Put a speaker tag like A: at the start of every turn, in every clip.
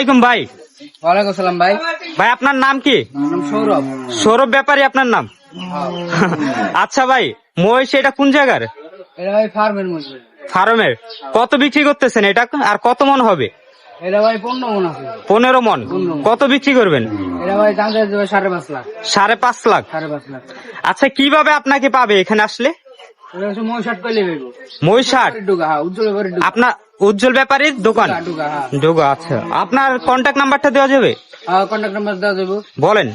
A: আলাইকুম ভাই।
B: ওয়ালাইকুম সালাম ভাই।
A: ভাই আপনার নাম কি?
B: সৌরভ।
A: সৌরভ ব্যাপারী আপনার নাম? আচ্ছা ভাই মহিষ এটা কোন জায়গার?
B: এটা ভাই ফার্মের
A: ফার্মের। কত বিক্রি করতেছেন এটা? আর কত মন হবে?
B: এটা ভাই পনেরো মন আছে।
A: পনেরো মন। কত বিক্রি করবেন?
B: এটা ভাই সাড়ে পাঁচ লাখ।
A: সাড়ে পাঁচ লাখ।
B: সাড়ে পাঁচ লাখ।
A: আচ্ছা কীভাবে আপনাকে পাবে এখানে আসলে?
B: মহিষাট ভাইব
A: মহিষাট আপনার উজ্জ্বল ব্যাপারীর দোকান?
B: ডুগা হ্যাঁ।
A: আচ্ছা। আপনার কন্ট্যাক্ট নাম্বারটা দেওয়া যাবে?
B: কন্ট্যাক্ট নাম্বার দেওয়া যাব।
A: বলেন।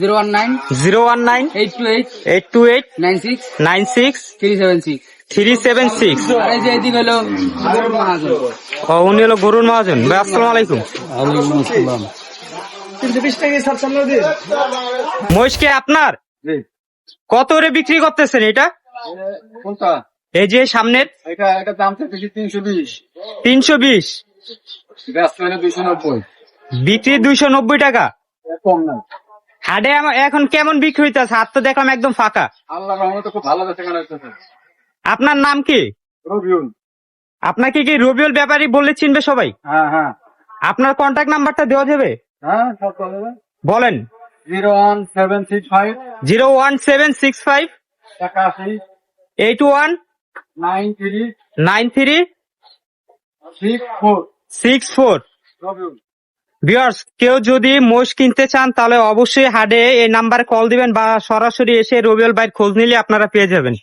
B: Zero one nine
A: zero one nine
B: eight two eight
A: eight two eight
B: nine six
A: nine six
B: three seven six
A: three seven উনি হলো গরুর মহাজন। ভাই আসসালামু আলাইকুম। মহিষকে আপনার? কত করে বিক্রি করতেছেন এটা?
C: কোনটা?
A: এই যে সামনের?
C: এটা এটা দাম চাইতেছি তিনশো বিশ।
A: তিনশো বিশ।
C: দুইশো নব্বই।
A: বিক্রি দুইশো নব্বই টাকা?
C: কম না।
A: হাটে এখন কেমন বিক্রি হইতেছে? হাত তো দেখলাম একদম ফাঁকা।
C: আল্লাহ রহমতে খুব ভালো
A: আপনার নাম কি?
C: রবিউল।
A: আপনাকে কি রবিউল ব্যাপারী বললে চিনবে সবাই?
C: হ্যাঁ হ্যাঁ।
A: আপনার কন্ট্যাক্ট নাম্বারটা দেওয়া যাবে?
C: হ্যাঁ
A: বলেন।
C: Zero one seven six five.
A: Zero one seven six five
C: একাশি।
A: Eight one
C: nine three six four
A: viewers কেউ যদি মোষ কিনতে চান তাহলে অবশ্যই হাডে এই নাম্বারে কল দিবেন বা সরাসরি এসে রবিউল ভাইয়ের খোঁজ নিলে আপনারা পেয়ে যাবেন।